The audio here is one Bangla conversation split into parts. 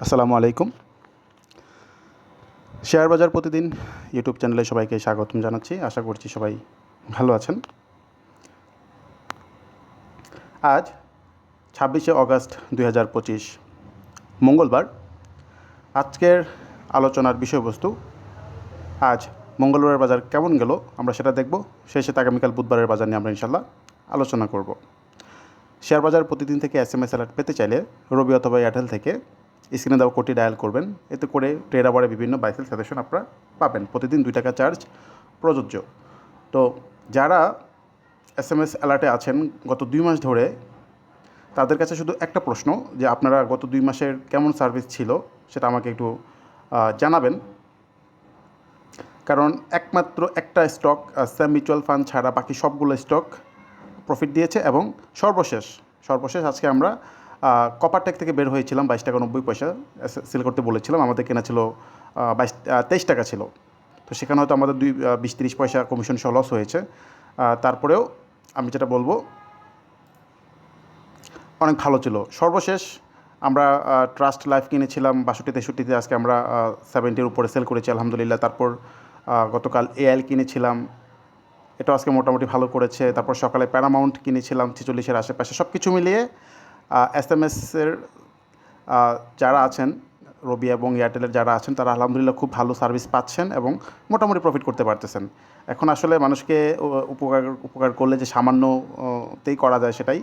আসসালামু আলাইকুম। শেয়ার বাজার প্রতিদিন ইউটিউব চ্যানেলে সবাইকে স্বাগতম জানাচ্ছি। আশা করছি সবাই ভালো আছেন। আজ ছাব্বিশে অগস্ট দুই হাজার পঁচিশ, মঙ্গলবার। আজকের আলোচনার বিষয়বস্তু, আজ মঙ্গলবারের বাজার কেমন গেল আমরা সেটা দেখব। শেষে আগামীকাল বুধবারের বাজার নিয়ে আমরা ইনশাল্লাহ আলোচনা করব। শেয়ার বাজার প্রতিদিন থেকে এস এম এস অ্যালার্ট পেতে চাইলে রবি অথবা এয়ারটেল থেকে স্ক্রিনে দেওয়া কোডটি ডায়াল করবেন। এতে করে ট্রেড আওয়ারে বিভিন্ন বাইসেল সাজেশন আপনারা পাবেন। প্রতিদিন দুই টাকা চার্জ প্রযোজ্য। তো যারা এস এম এস অ্যালার্টে আছেন, গত দুই মাস ধরে তাদের কাছে শুধু একটা প্রশ্ন যে আপনারা গত দুই মাসের কেমন সার্ভিস ছিল, সেটা আমাকে একটু জানাবেন। কারণ একমাত্র একটা স্টক স্যাম মিউচুয়াল ফান্ড ছাড়া বাকি সবগুলো স্টক প্রফিট দিয়েছে এবং সর্বশেষ সর্বশেষ আজকে আমরা কপারটেক থেকে বের হয়েছিলাম, বাইশ টাকা নব্বই পয়সা সেল করতে বলেছিলাম। আমাদের কেনা ছিল বাইশ তেইশ টাকা ছিল। তো সেখানে হয়তো আমাদের দুই বিশ, তিরিশ পয়সা কমিশন সহ লস হয়েছে। তারপরেও আমি যেটা বলব, অনেক ভালো ছিল। সর্বশেষ আমরা ট্রাস্ট লাইফ কিনেছিলাম, বাষট্টি, তেষট্টিতে আজকে আমরা সেভেন্টির উপরে সেল করেছি, আলহামদুলিল্লাহ। তারপর গতকাল এআইএল কিনেছিলাম। এটা আজকে মোটামুটি ভালো করেছে। তারপর সকালে প্যারামাউন্ট কিনেছিলাম, ছেচল্লিশের আশেপাশে। সব কিছু মিলিয়ে এস এম এসের যারা আছেন রবি এবং এয়ারটেলের যারা আছেন, তারা আলহামদুলিল্লাহ খুব ভালো সার্ভিস পাচ্ছেন এবং মোটামুটি প্রফিট করতে পারতেছেন। এখন আসলে মানুষকে উপকার উপকার করলে যে সামান্যতেই করা যায় সেটাই,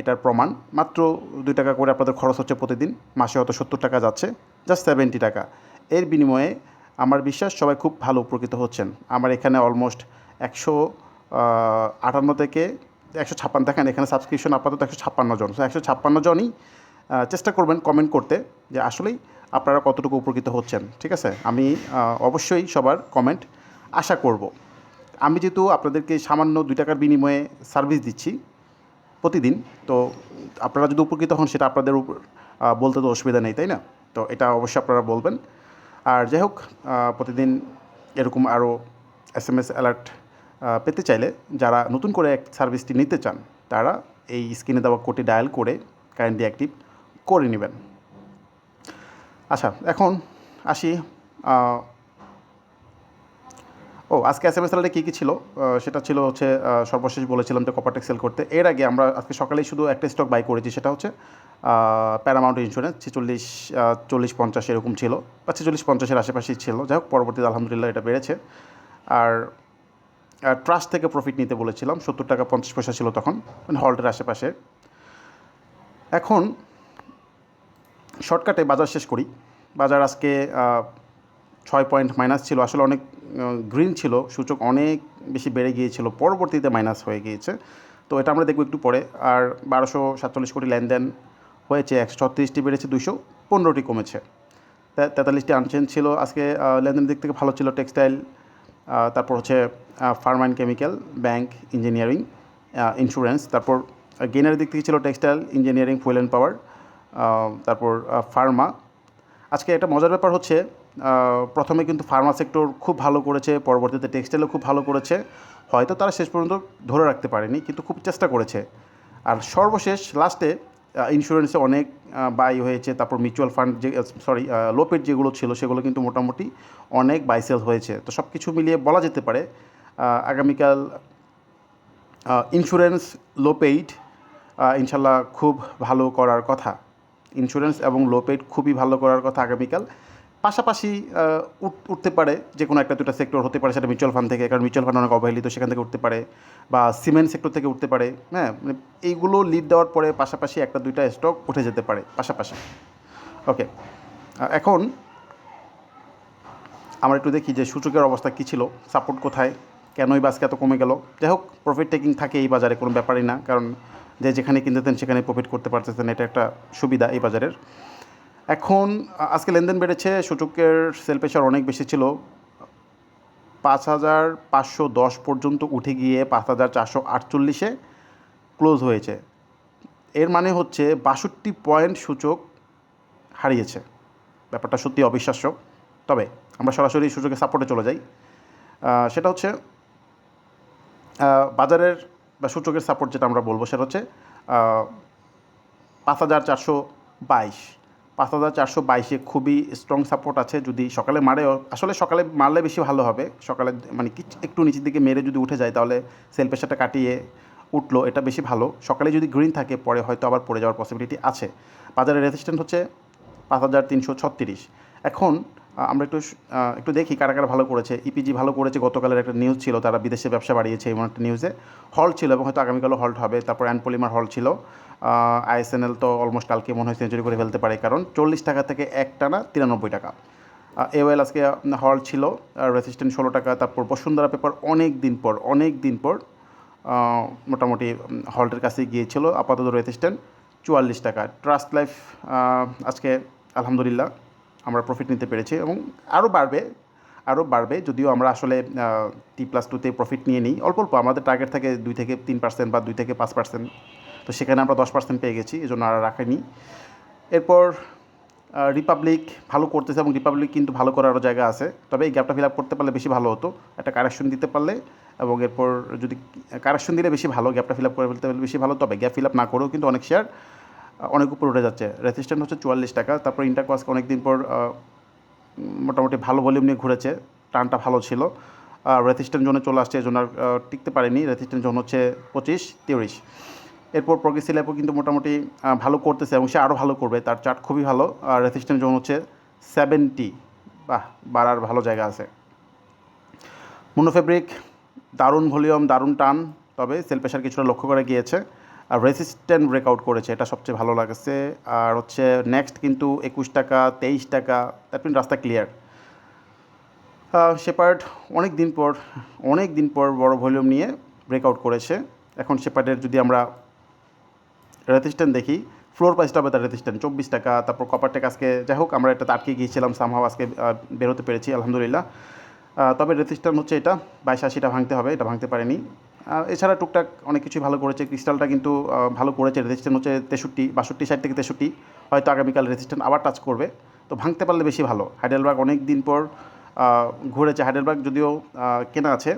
এটার প্রমাণ। মাত্র দুই টাকা করে আপনাদের খরচ হচ্ছে প্রতিদিন, মাসে হয়তো সত্তর টাকা যাচ্ছে জাস্ট সেভেন্টি টাকা। এর বিনিময়ে আমার বিশ্বাস সবাই খুব ভালো উপকৃত হচ্ছেন। আমার এখানে অলমোস্ট একশো আটান্ন থেকে একশো ছাপ্পান্ন দেখেন, এখানে সাবস্ক্রিপশন আপাতত একশো ছাপ্পান্ন জন। একশো ছাপ্পান্ন জনই চেষ্টা করবেন কমেন্ট করতে যে আসলেই আপনারা কতটুকু উপকৃত হচ্ছেন, ঠিক আছে? আমি অবশ্যই সবার কমেন্ট আশা করব। আমি যেহেতু আপনাদেরকে সামান্য দুই টাকার বিনিময়ে সার্ভিস দিচ্ছি প্রতিদিন, তো আপনারা যদি উপকৃত হন সেটা আপনাদের উপর বলতে তো অসুবিধা নেই, তাই না? তো এটা অবশ্যই আপনারা বলবেন। আর যাই হোক প্রতিদিন এরকম আরও এস এম এস অ্যালার্ট পেতে চাইলে যারা নতুন করে এক সার্ভিসটি নিতে চান, তারা এই স্ক্রিনে দেওয়া কোডটি ডায়াল করে কারেন্টলি অ্যাক্টিভ করে নেবেন। আচ্ছা এখন আসি ও, আজকে এস এম এস এলটা কী কী ছিল? সেটা ছিল হচ্ছে সর্বশেষ বলেছিলাম যে কপারটেক সেল করতে। এর আগে আমরা আজকে সকালেই শুধু একটা স্টক বাই করেছি, সেটা হচ্ছে প্যারামাউন্ট ইন্স্যুরেন্স ছেচল্লিশ চল্লিশ পঞ্চাশ এরকম ছিল, বা ছেচল্লিশ পঞ্চাশের আশেপাশেই ছিল। যাই হোক, পরবর্তীতে আলহামদুলিল্লাহ এটা বেড়েছে। আর ট্রাস্ট থেকে প্রফিট নিতে বলেছিলাম, সত্তর টাকা পঞ্চাশ পয়সা ছিল তখন মানে হল্টের আশেপাশে। এখন শর্টকাটে বাজার শেষ করি। বাজার আজকে ছয় পয়েন্ট মাইনাস ছিল। আসলে অনেক গ্রিন ছিল। সূচক অনেক বেশি বেড়ে গিয়েছিল। পরবর্তীতে মাইনাস হয়ে গিয়েছে। তো এটা আমরা দেখব একটু পরে। আর বারোশো সাতচল্লিশ কোটি লেনদেন হয়েছে, একশো ছত্রিশটি বেড়েছে দুশো পনেরোটি কমেছে। তেতাল্লিশটি আনচেঞ্জ ছিল। আজকে লেনদেন দিক থেকে ভালো ছিল টেক্সটাইল তারপর হচ্ছে pharm and chemical, bank, engineering insurance, তারপর গেনের দিক থেকে ছিল textile, engineering, fuel and power তারপর ফার্মা। আজকে একটা মজার ব্যাপার হচ্ছে প্রথমে কিন্তু ফার্মা সেক্টর খুব ভালো করেছে, পরবর্তীতে টেক্সটাইলও খুব ভালো করেছে। হয়তো তারা শেষ পর্যন্ত ধরে রাখতে পারেনি, কিন্তু খুব চেষ্টা করেছে। আর সর্বশেষ, লাস্টে ইন্স্যুরেন্সে অনেক বাই হয়েছে। তারপর মিউচুয়াল ফান্ড যে সরি লোপের যেগুলো ছিল, সেগুলো কিন্তু মোটামুটি অনেক বাই সেল হয়েছে। তো সব কিছু মিলিয়ে বলা যেতে পারে আগামীকাল ইন্স্যুরেন্স লো পেইড ইনশাল্লাহ খুব ভালো করার কথা। ইন্স্যুরেন্স এবং লো পেইড খুবই ভালো করার কথা আগামীকাল। পাশাপাশি উঠ- উঠতে পারে যে কোনো একটা দুটা সেক্টর হতে পারে, সেটা মিউচুয়াল ফান্ড থেকে, কারণ মিউচুয়াল ফান্ড অনেক অবহেলিত, সেখান থেকে উঠতে পারে, বা সিমেন্ট সেক্টর থেকে উঠতে পারে হ্যাঁ মানে এইগুলো লিড দেওয়ার পরে পাশাপাশি একটা দুইটা স্টক উঠে যেতে পারে, পাশাপাশি। ওকে এখন আমরা একটু দেখি যে সূচকের অবস্থা কী ছিল সাপোর্ট কোথায়, কেনই বা আজকে এত কমে গেল। যাই হোক প্রফিট টেকিং থাকে এই বাজারে, কোনো ব্যাপারই না, কারণ যে যেখানে কিনতেছেন সেখানে প্রফিট করতে পারতেছেন, এটা একটা সুবিধা এই বাজারের। এখন আজকে লেনদেন বেড়েছে, সূচকের সেল প্রেশার অনেক বেশি ছিল। পাঁচ হাজার পাঁচশো দশ পর্যন্ত উঠে গিয়ে পাঁচ হাজার চারশো আটচল্লিশে ক্লোজ হয়েছে। এর মানে হচ্ছে বাষট্টি পয়েন্ট সূচক হারিয়েছে। ব্যাপারটা সত্যি অবিশ্বাস্য। তবে আমরা সরাসরি সূচকের সাপোর্টে চলে যাই। সেটা হচ্ছে বাজারের বা সূচকের সাপোর্ট যেটা আমরা বলব, সেটা হচ্ছে পাঁচ হাজার চারশো বাইশ। পাঁচ হাজার চারশো বাইশে খুবই স্ট্রং সাপোর্ট আছে। যদি সকালে মারেও, আসলে সকালে মারলে বেশি ভালো হবে। সকালে মানে একটু নিচের দিকে মেরে যদি উঠে যায়, তাহলে সেল প্রেশারটা কাটিয়ে উঠল, এটা বেশি ভালো। সকালে যদি গ্রিন থাকে, পরে হয়তো আবার পড়ে যাওয়ার পসিবিলিটি আছে। বাজারের রেজিস্ট্যান্ট হচ্ছে পাঁচ হাজার তিনশো ছত্রিশ। এখন আমরা একটু একটু দেখি কারা কারা ভালো করেছে। ইপিজি ভালো করেছে, গতকালের একটা নিউজ ছিল, তারা বিদেশে ব্যবসা বাড়িয়েছে এমন একটা নিউজে হল ছিল এবং হয়তো আগামীকালও হল্ট হবে, তারপর অ্যানপলিমার হল ছিল। আইএসএনএল তো অলমোস্ট কালকে মনে হয় সেঞ্চুরি করে ফেলতে পারে, কারণ চল্লিশ টাকা থেকে এক টানা তিরানব্বই টাকা। এওয়েল আজকে হল ছিল রেসিস্ট্যান্ট ষোলো টাকা, তারপর বসুন্ধরা পেপার অনেক দিন পর, অনেক দিন পর মোটামুটি হল্টের কাছে গিয়েছিল, আপাতত রেজিস্ট্যান্ট চুয়াল্লিশ টাকা। ট্রাস্ট লাইফ আজকে, আলহামদুলিল্লাহ আমরা প্রফিট নিতে পেরেছি এবং আরও বাড়বে আরও বাড়বে যদিও আমরা আসলে টি প্লাস টুতে প্রফিট নিয়ে নিই। অল্প অল্প, আমাদের টার্গেট থাকে দুই থেকে তিন পার্সেন্ট বা দুই থেকে পাঁচ পার্সেন্ট তো সেখানে আমরা দশ পার্সেন্ট পেয়ে গেছি এই জন্য আর রাখিনি। এরপর রিপাবলিক ভালো করতেছে এবং রিপাবলিক কিন্তু ভালো করারও জায়গা আছে। তবে এই গ্যাপটা ফিল আপ করতে পারলে বেশি ভালো হতো, একটা কারেকশন দিতে পারলে। এবং এরপর যদি কারেকশন দিলে বেশি ভালো গ্যাপটা ফিল আপ করে ফেলতে পারলে বেশি ভালো, তবে গ্যাপ ফিল আপ না করেও কিন্তু অনেক শেয়ার অনেক উপর উঠে যাচ্ছে। রেজিস্ট্যান্ট হচ্ছে চুয়াল্লিশ টাকা। তারপর ইন্টারকোয়াসকে অনেক দিন পর মোটামুটি ভালো ভলিউম নিয়ে ঘুরেছে। টানটা ভালো ছিল। আর রেজিস্ট্যান্ট জোনে চলে আসছে জন্য আর টিকতে পারেনি। রেজিস্ট্যান্ট জোন হচ্ছে পঁচিশ, তিরিশ। এরপর প্রগ্রেসি ল্যাবও কিন্তু মোটামুটি ভালো করতেছে এবং সে আরও ভালো করবে। তার চার্ট খুবই ভালো। আর রেজিস্ট্যান্ট জোন হচ্ছে সেভেন্টি বাহ, বাড়ার ভালো জায়গা আছে। মনোফেব্রিক দারুণ ভলিউম দারুণ টান। তবে সেল প্রেশার কিছুটা লক্ষ্য করে গিয়েছে। আর রেসিস্ট্যান্ট ব্রেকআউট করেছে, এটা সবচেয়ে ভালো লাগছে। আর হচ্ছে নেক্সট কিন্তু একুশ টাকা, তেইশ টাকা মিন রাস্তা ক্লিয়ার শেপার্ড অনেক দিন পর, অনেক দিন পর বড় ভলিউম নিয়ে ব্রেকআউট করেছে। এখন শেপার্ডের যদি আমরা রেজিস্ট্যান্ট দেখি ফ্লোর প্রাইসটা হবে তার রেজিস্ট্যান্ট চব্বিশ টাকা, তারপর কপার টেক আজকে, যাই হোক, আমরা এটা আটকে গিয়েছিলাম সামহাও আজকে বেরোতে পেরেছি, আলহামদুলিল্লাহ। তবে রেজিস্ট্যান্ট হচ্ছে এটা, বাইশ আশিটা ভাঙতে হবে, এটা ভাঙতে পারেনি। এছাড়া টুকটাক অনেক কিছুই ভালো করেছে। ক্রিস্টালটা কিন্তু ভালো করেছে। রেজিস্ট্যান্ট হচ্ছে তেষট্টি, বাষট্টি ষাট থেকে তেষট্টি। হয়তো আগামীকাল রেজিস্ট্যান্ট আবার টাচ করবে। তো ভাঙতে পারলে বেশি ভালো। হাইডেলবার্গ অনেক দিন পর ঘুরেছে। হাইডেলবার্গ যদিও কেনা আছে।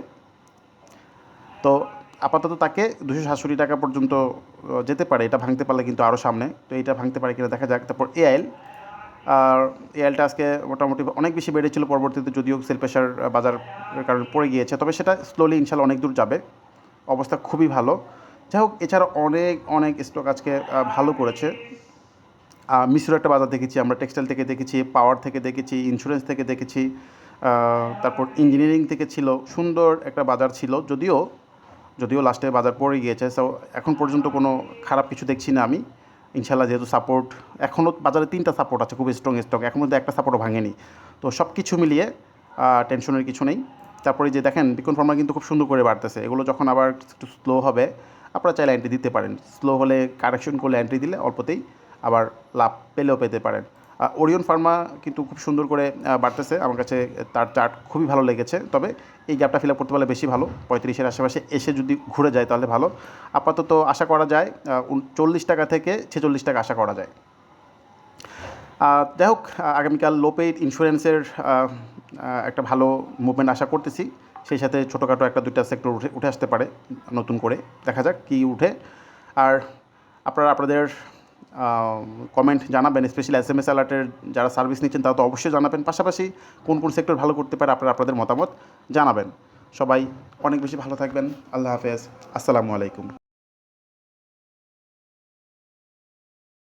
তো আপাতত তাকে দুশো সাতষট্টি টাকা পর্যন্ত যেতে পারে। এটা ভাঙতে পারলে কিন্তু আরও সামনে। তো এটা ভাঙতে পারে কিনা দেখা যাক। তারপর এআইএল আর এআইএলটা আজকে মোটামুটি অনেক বেশি বেড়েছিল পরবর্তীতে, যদিও সেল প্রেশার বাজার কারণে পড়ে গিয়েছে। তবে সেটা স্লোলি ইনশাল্লাহ অনেক দূর যাবে। অবস্থা খুবই ভালো। যাই হোক, এছাড়া অনেক অনেক স্টক আজকে ভালো করেছে। মিশ্র একটা বাজার দেখেছি আমরা টেক্সটাইল থেকে দেখেছি পাওয়ার থেকে দেখেছি ইন্স্যুরেন্স থেকে দেখেছি তারপর ইঞ্জিনিয়ারিং থেকে ছিল, সুন্দর একটা বাজার ছিল। যদিও যদিও লাস্টে বাজার পড়ে গিয়েছে সো এখন পর্যন্ত কোনো খারাপ কিছু দেখছি না আমি। ইনশাল্লাহ যেহেতু সাপোর্ট এখনও বাজারে তিনটা সাপোর্ট আছে খুব স্ট্রং স্টক এখন মধ্যে একটা সাপোর্টও ভাঙেনি। তো সব কিছু মিলিয়ে টেনশনের কিছু নেই। তারপরে যে দেখেন বিকন ফার্মা কিন্তু খুব সুন্দর করে বাড়তেছে। এগুলো যখন আবার একটু স্লো হবে, আপনারা চাইলে এন্ট্রি দিতে পারেন। স্লো হলে কারেকশন করলে এন্ট্রি দিলে অল্পতেই আবার লাভ পেলেও পেতে পারেন। ওরিয়ন ফার্মা কিন্তু খুব সুন্দর করে বাড়তেছে। আমার কাছে তার চার্ট খুবই ভালো লেগেছে। তবে এই গ্যাপটা ফিল আপ করতে পারলে বেশি ভালো। পঁয়ত্রিশের আশেপাশে এসে যদি ঘুরে যায় তাহলে ভালো। আপাতত আশা করা যায় চল্লিশ টাকা থেকে ছেচল্লিশ টাকা আশা করা যায়। যাই হোক আগামীকাল লোপেইড ইন্স্যুরেন্সের একটা ভালো মুভমেন্ট আশা করতেছি। সেই সাথে ছোটোখাটো একটা দুইটা সেক্টর উঠে উঠে আসতে পারে, নতুন করে। দেখা যাক কী উঠে। আর আপনারা আপনাদের কমেন্ট জানাবেন স্পেশালি এস এম এস অ্যালার্টের যারা সার্ভিস নিচ্ছেন, তারা তো অবশ্যই জানাবেন। পাশাপাশি কোন কোন সেক্টর ভালো করতে পারে, আপনারা আপনাদের মতামত জানাবেন। সবাই অনেক বেশি ভালো থাকবেন। আল্লাহ হাফেজ। আসসালামু আলাইকুম।